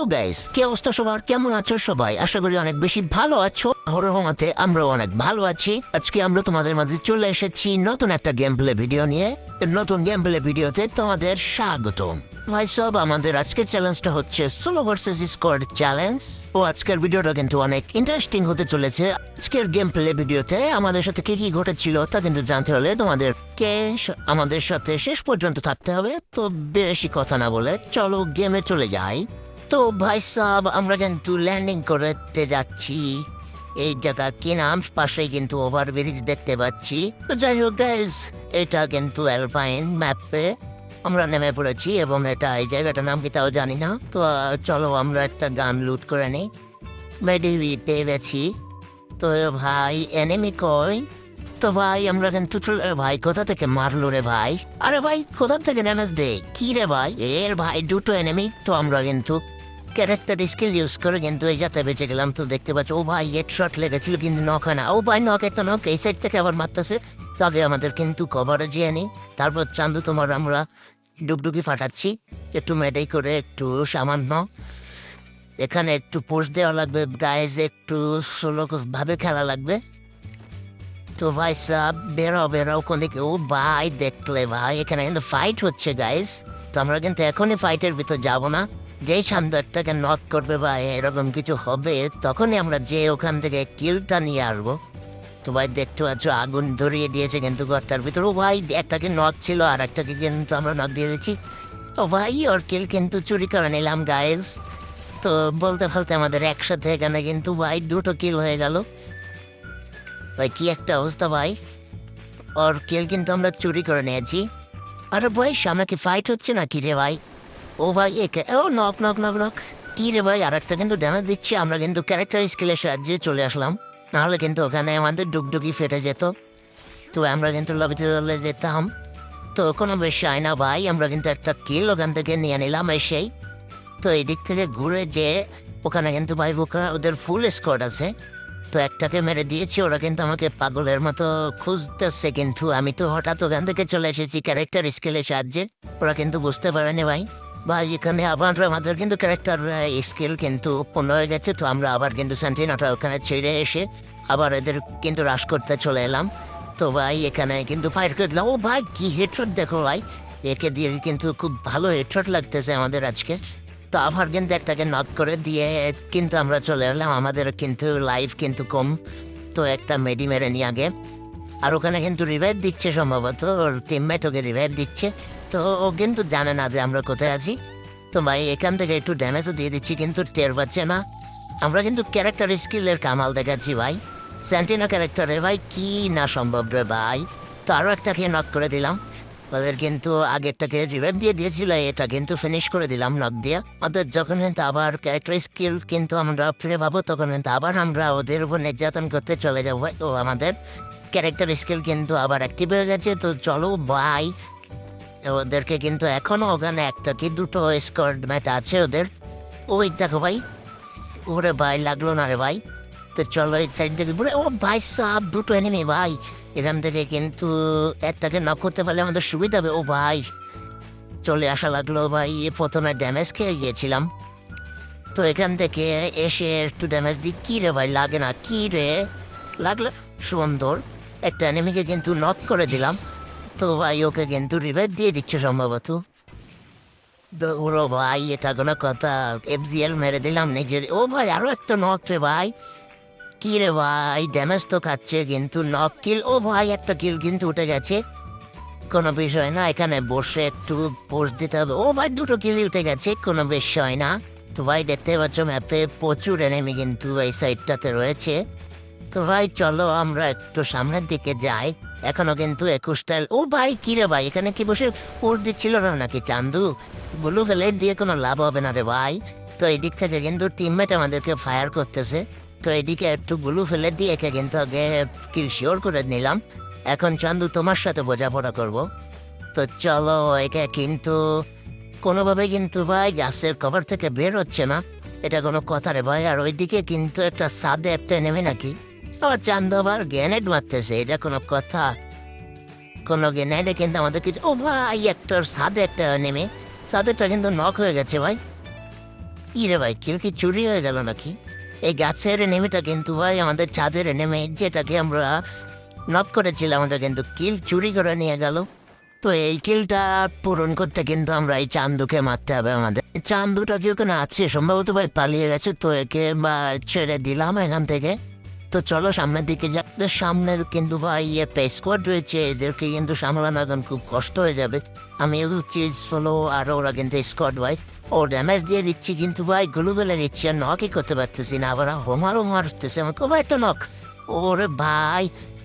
Hello guys কি অবস্থা সবার, কেমন আছো সবাই? আশা করি অনেক বেশি ভালো আছো। হরহমাতে আমরা অনেক ভালো আছি। আজকে আমরা তোমাদের মাঝে চলে এসেছি নতুন একটা গেম প্লে ভিডিও নিয়ে নতুন গেম প্লে ভিডিওতে তোমাদের স্বাগতম। ভাই, সব আমাদের আজকের চ্যালেঞ্জটা হচ্ছে সোলো ভার্সেস স্কোয়াড চ্যালেঞ্জ ও, আজকের ভিডিওটা কিন্তু অনেক ইন্টারেস্টিং হতে চলেছে। আজকের গেম প্লে ভিডিওতে আমাদের সাথে কি কি ঘটেছিল তা কিন্তু জানতে হলে তোমাদের কে আমাদের সাথে শেষ পর্যন্ত থাকতে হবে। তো বেশি কথা না বলে চলো গেমে চলে যাই। তো ভাই সাব, আমরা কিন্তু ল্যান্ডিং করতে যাচ্ছি। এই জায়গা কি নাম? পাশেই কিন্তু ওভারব্রিজ দেখতে পাচ্ছি। তো যাই হোক গাইজ এটা কিন্তু অ্যালপাইন ম্যাপে আমরা নেমে পড়েছি এবং এটা এই জায়গাটার নাম কি তাও জানি না। তো চলো আমরা একটা গান লুট করে নিই। মেডি পেয়ে গেছি তো ভাই এনিমি কই? তো ভাই, আমরা কিন্তু ভাই, কোথা থেকে মারলো রে ভাই? আরে ভাই, কোথা থেকে ড্যামেজ দে কি রে ভাই? এর ভাই, দুটো এনিমি তো আমরা কিন্তু ক্যারেক্টার স্কিল ইউজ করে কিন্তু এই যাতে বেঁচে গেলাম। তো দেখতে পাচ্ছ, ও ভাই হেড শট লেগেছিল কিন্তু নক হয় না। ও ভাই নক একটা নক এই সাইড থেকে আবার মারতেছে। তো আগে আমাদের কিন্তু কভারে যেয়ে নিই। তারপর চান্দু, তোমার আমরা ডুগডুগি ফাটাচ্ছি। একটু মেডাই করে একটু সামান্য। এখানে একটু পোস্ট দেওয়া লাগবে। গায়েজ একটু ভাবে খেলা লাগবে। তো ভাই সাব বেরো বেরো কোন দিকে ও ভাই, দেখলে ভাই, এখানে কিন্তু ফাইট হচ্ছে গাইস তো আমরা কিন্তু এখনই ফাইটের ভিতর যাব না। যেই সামদারটাকে নক করবে বা এরকম কিছু হবে, তখনই আমরা যে ওখান থেকে কিলটা নিয়ে আসব। তো ভাই দেখতে পাচ্ছ, আগুন ধরিয়ে দিয়েছে কিন্তু ঘরটার ভিতরে। ও ভাই, একটাকে নক ছিল আর একটাকে কিন্তু আমরা নক দিয়ে দিচ্ছি। তো ভাই, ওর কিল কিন্তু চুরি করে নিলাম গাইজ তো বলতে বলতে আমাদের একসাথে এখানে কিন্তু ভাই দুটো কিল হয়ে গেল। ভাই, কি একটা অবস্থা ভাই। ওর কিল কিন্তু আমরা চুরি করে নিয়েছি। আরে ভাই, সামনে কি ফাইট হচ্ছে না কি রে ভাই? ও ভাই একে ও নক নক নক নক কি রে ভাই আর একটা কিন্তু ড্যামেজ দিচ্ছে, আমরা কিন্তু ক্যারেক্টার স্কিলের সাহায্যে চলে আসলাম। নাহলে কিন্তু ওখানে আমাদের ডুগডুগি ফেটে যেত। তো আমরা কিন্তু লবিতে চলে যেতাম। তো কোনো বিষয় না ভাই, আমরা কিন্তু একটা কিল ওখান থেকে নিয়ে নিলাম এসেই। তো এই দিক থেকে ঘুরে যে ওখানে কিন্তু ভাই বোকা ওদের ফুল স্কোয়াড আছে। তো একটাকে মেরে দিয়েছি, ওরা কিন্তু আমাকে পাগলের মতো খুঁজতেছে কিন্তু। আমি তো হঠাৎ ওখান থেকে চলে এসেছি ক্যারেক্টার স্কেলের সাহায্যে। ওরা কিন্তু বুঝতে পারেনি ভাই। ভাই, এখানে আবার আমাদের কিন্তু ক্যারেক্টার স্কিল কিন্তু পূর্ণ হয়ে গেছে, তো আমরা আবার কিন্তু সেন্টিনাটা ওখানে ছেড়ে এসে আবার এদের কিন্তু হ্রাস করতে চলে এলাম। তো ভাই, এখানে কিন্তু ফায়ার করে দিলাম। ও ভাই, কি হেডশট দেখো ভাই, একে দিয়ে কিন্তু খুব ভালো হেডশট লাগতেছে আমাদের আজকে। তো আবার কিন্তু একটাকে নক করে দিয়ে কিন্তু আমরা চলে এলাম। আমাদের কিন্তু লাইফ কিন্তু কম। তো একটা মেডি মেরে নিয়ে আগে। আর ওখানে কিন্তু রিভাইভ দিচ্ছে সম্ভবত, ওর টিমমেট ওকে রিভাইভ দিচ্ছে। তো ও কিন্তু জানে না যে আমরা কোথায় আছি। তো ভাই, এখান থেকে একটু ড্যামেজও দিয়ে দিচ্ছি, কিন্তু টের পাচ্ছে না। আমরা কিন্তু ক্যারেক্টার স্কিলের কামাল দেখাচ্ছি ভাই। স্যান্টিনা ক্যারেক্টারে ভাই, কি না সম্ভব রে ভাই। তো আরও একটাকে নক করে দিলাম। ওদের কিন্তু আগেরটাকে রিভাইভ দিয়ে দিয়েছিল, এটা কিন্তু ফিনিশ করে দিলাম নক দিয়ে। ওদের যখন আবার ক্যারেক্টার স্কিল কিন্তু আমরা ফিরে পাবো, তখন কিন্তু আবার আমরা ওদের উপর নির্যাতন করতে চলে যাব ও আমাদের ক্যারেক্টার স্কিল কিন্তু আবার অ্যাক্টিভ হয়ে গেছে। তো চলো ভাই ওদেরকে কিন্তু এখনও ওখানে একটা কি দুটো স্কোয়াড ম্যাচ আছে ওদের। ওই দেখো ভাই, ওরে ভাই লাগল না রে ভাই। তো চলো এই সাইড থেকে ঘুরে, ও ভাই সাপ, দুটো এনিমি ভাই। এখান থেকে কিন্তু একটাকে নক করতে পারলে আমাদের সুবিধা হবে। ও ভাই, চলে আসা লাগল ভাই। প্রথমে ড্যামেজ খেয়ে গিয়েছিলাম। তো এখান থেকে এসে একটু ড্যামেজ দিই। কী রে ভাই, লাগে না, কী রে? লাগল, সুন্দর। একটা এনিমিকে কিন্তু নক করে দিলাম। তো ভাই ওকে কিন্তু রিভাইভ দিয়ে দিচ্ছে সম্ভবত ওরো ভাই এটা কোনো কথা এফজিএল মেরে দিলাম নিজের ও ভাই আরও একটা নক রে ভাই কি রে ভাই ড্যামেজ তো খাচ্ছে কিন্তু নক কিল ও ভাই একটা কিল কিন্তু উঠে গেছে কোনো বিষয় না এখানে বসে একটু পোস্ট দিতে হবে ও ভাই দুটো কিলই উঠে গেছে কোনো বিষয় না তো ভাই দেখতে পাচ্ছ ম্যাপে প্রচুর এনেমি কিন্তু এই সাইডটাতে রয়েছে তো ভাই চলো আমরা একটু সামনের দিকে যাই এখনও কিন্তু একুশটা ও ভাই, কি রে ভাই, এখানে কি বসে পোস্ট দিচ্ছিল না নাকি চান্দু? ব্লু ফেলে দিয়ে কোনো লাভ হবে না রে ভাই। তো এই দিক থেকে কিন্তু টিমমেট আমাদেরকে ফায়ার করতেছে। তো এদিকে একটু গুলু ফেলে দিয়ে একে কিন্তু আগে কিল শিওর করে নিলাম। এখন চান্দু তোমার সাথে বোঝাপড়া করব। তো চলো, একে কিন্তু কোনোভাবে কিন্তু ভাই গাছের কভার থেকে বের হচ্ছে না। এটা কোনো কথা রে ভাই, আর ওইদিকে কিন্তু একটা সাদে একটা নেমে নাকি? আবার চান্দু আবার গ্যানেড মারতেছে এটা কোনো কথা। কোনো গ্যানেডে কিন্তু আমাদের কিছু ও ভাই, একটা সাদে একটা নেমে। সাদেরটা কিন্তু নক হয়ে গেছে ভাই। কি রে ভাই, কেউ কি চুরি হয়ে গেল নাকি? এই গাছের এনেমিটা কিন্তু ভাই, আমাদের ছাদের এনেমে যেটাকে আমরা নক করেছিলাম আমরা কিন্তু কিল চুরি করে নিয়ে গেল। তো এই কিলটা পূরণ করতে কিন্তু আমরা এই চান্দুকে মারতে হবে আমাদের। চান্দুটা কি ওখানে আছে? সম্ভবত ভাই পালিয়ে গেছে, তো একে বা ছেড়ে দিলাম এখান থেকে। তো চলো সামনের দিকে যা তো সামনে কিন্তু ভাই একটা স্কোয়াড রয়েছে। এদেরকে কিন্তু সামলানো এখন খুব কষ্ট হয়ে যাবে। আমি চিজ হলো আর ওরা কিন্তু স্কোয়াড ভাই। ও ড্যামেজ দিয়ে দিচ্ছি কিন্তু ভাই গুলু বেলে দিচ্ছি আর নকই করতে পারতেছি না। আবার হোমারও মারতেছে আমাকে। ভাই একটা নক ওরে ভাই,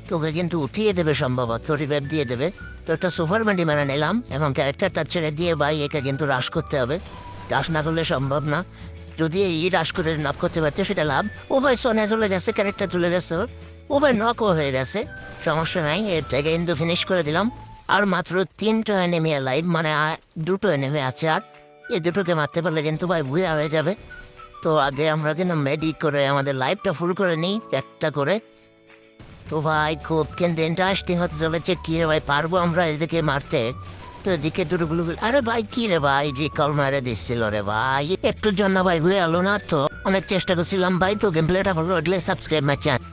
তোকে কিন্তু উঠিয়ে দেবে সম্ভবত। রিভাইভ দিয়ে দেবে। তো একটা সুপার ম্যান্ডি মেরে নিলাম এবং ক্যারেক্টারটা ছেড়ে দিয়ে ভাই, একে কিন্তু রাশ করতে হবে। রাশ না করলে সম্ভব না। যদি এই রাশ করে নক করতে পারছে সেটা লাভ। ও ভাই সোনা চলে গেছে ক্যারেক্টার চলে গেছে। ওর। ও ভাই নকও হয়ে গেছে। সমস্যা নাই এটাকে কিন্তু ফিনিশ করে দিলাম। আর মাত্র তিনটা এনেমি লাইভ মানে দুটো এনেমি আছে। আর এই দুটোকে মারতে পারলে কিন্তু ভাই ভুয়া হয়ে যাবে। তো আগে আমরা কিন্তু মেডি করে, আমাদের লাইফটা ফুল করে নিই, একটা করে। তো ভাই, খুব কিন্তু ইন্টারেস্টিং হতে চলেছে। কি ভাই, পারব আমরা এদিকে মারতে? এদিকে দুটো আরে ভাই, কি রে ভাই? যে কল মারে দিচ্ছিল রে ভাই। একটু জন্য ভাই হয়ে আলো না তো। অনেক চেষ্টা করছিলাম ভাই, তো গেম প্লেটা ভালো লাগলে সাবস্ক্রাইব মাই চ্যানেল